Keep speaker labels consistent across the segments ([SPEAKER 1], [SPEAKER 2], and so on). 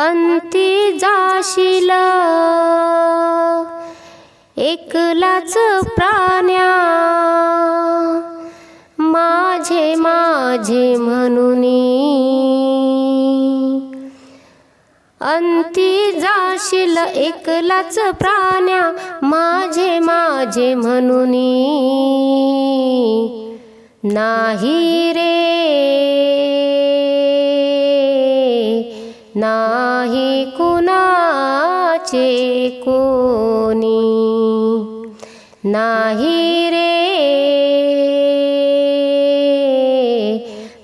[SPEAKER 1] अंती जाशील. एकलाच प्राण्या. माझे माझे म्हणून. अंती जाशील एकलाच प्राण्या. माझे माझे म्हणून. नाही रे. कोणी नाही रे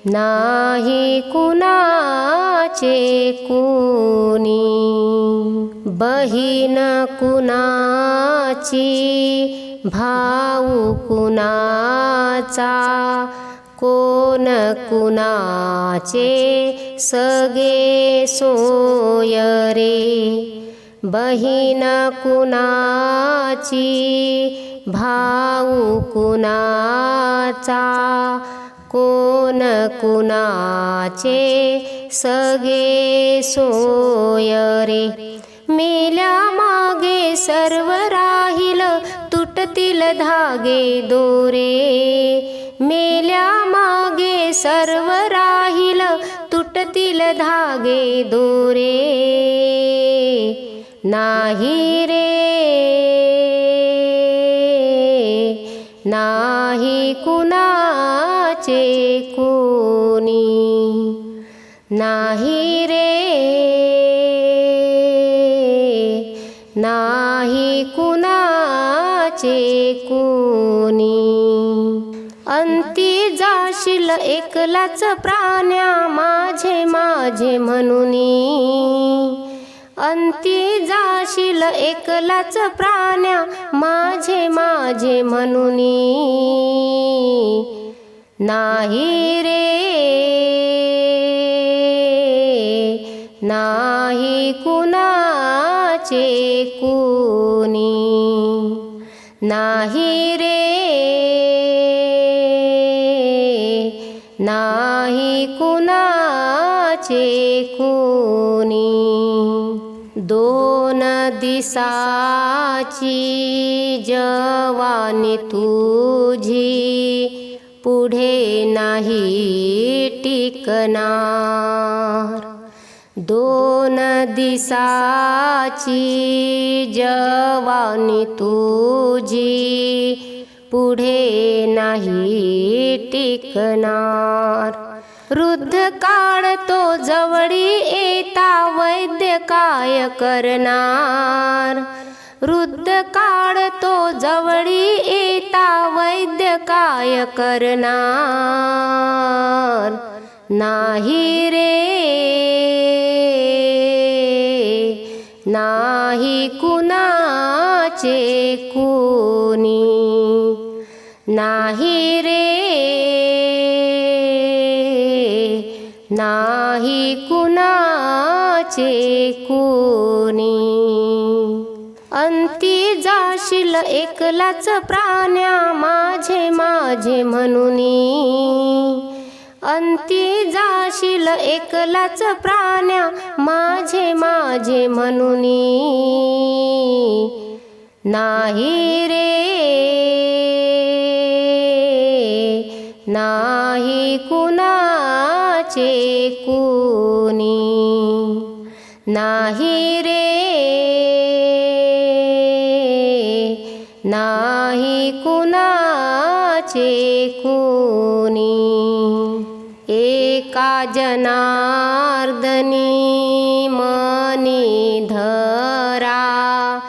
[SPEAKER 1] नाही कुणाचे कोणी बहीण कुणाची भाऊ कुणाचा कोण कुणाचे सगे सोय रे. बहीण कुणाची भाऊ कुणाचा कोण कुणाचे सगे सोय रे. मेल्या मागे सर्व राहील तुटतील धागे दोरे. मेल्या मागे सर्व राहील तुटतील धागे दोरे. नाही रे नाही कुणाचे कोणी. नाही रे नाही कुणाचे कोणी. अंती जाशील एकलाच प्राण्या माझे माझे म्हणूनी. अंती जाशील एकलाच प्राण्या माझे माझे म्हणून. नाही रे नाही कुणाचे कुणी. नाही रे नाही कुणाचे कुणी. दिसाची जवानी तुझी पुढे नाही टिकणार. दोन दिसाची जवानी तुझी पुढे नाही टिकणार. वृद्ध काळ तो जवळी येता वैद्य काय करणार? वृद्ध काळ तो जवळी येता वैद्य काय करणार? नाही रे नाही कुणाचे कोणी. नाही रे नाही कुणाचे कोणी. अंती जाशील एकलाच प्राण्या माझे माझे म्हणूनी. अंती जाशील एकलाच प्राण्या माझे माझे म्हणूनी. नाही रे नाही कुणाचे कुणी. नाही रे. नाही कुणाचे कुणी. एका जनार्दनी मनी धरा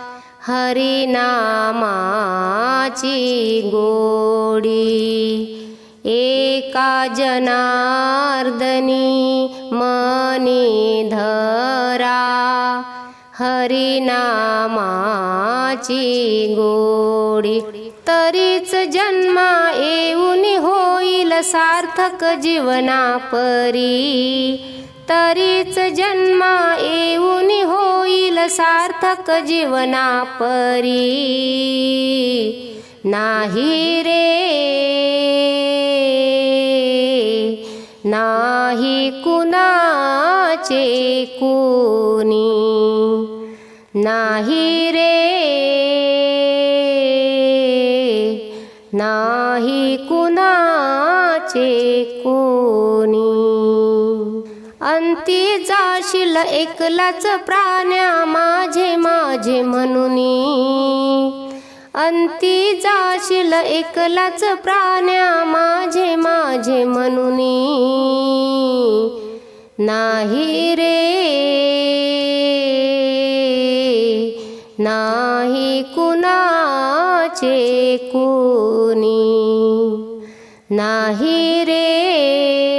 [SPEAKER 1] हरिनामाची गोडी. एका जनार्दनी मनी धरा हरिनामाची गोडी. तरीच जन्मा येऊन होईल सार्थक जीवना परी तरीच जन्मा येऊन होईल सार्थक जीवना परी नाही रे. नाही कुणाचे कुणी. नाही रे. नाही कुणाचे कोणी. अंती जाशील एकलाच प्राण्या माझे माझे म्हणून. अंती जाशील एकलाच प्राण्या माझे माझे म्हणून. नाही रे. नाही कुणाचे कुणी. नाही रे.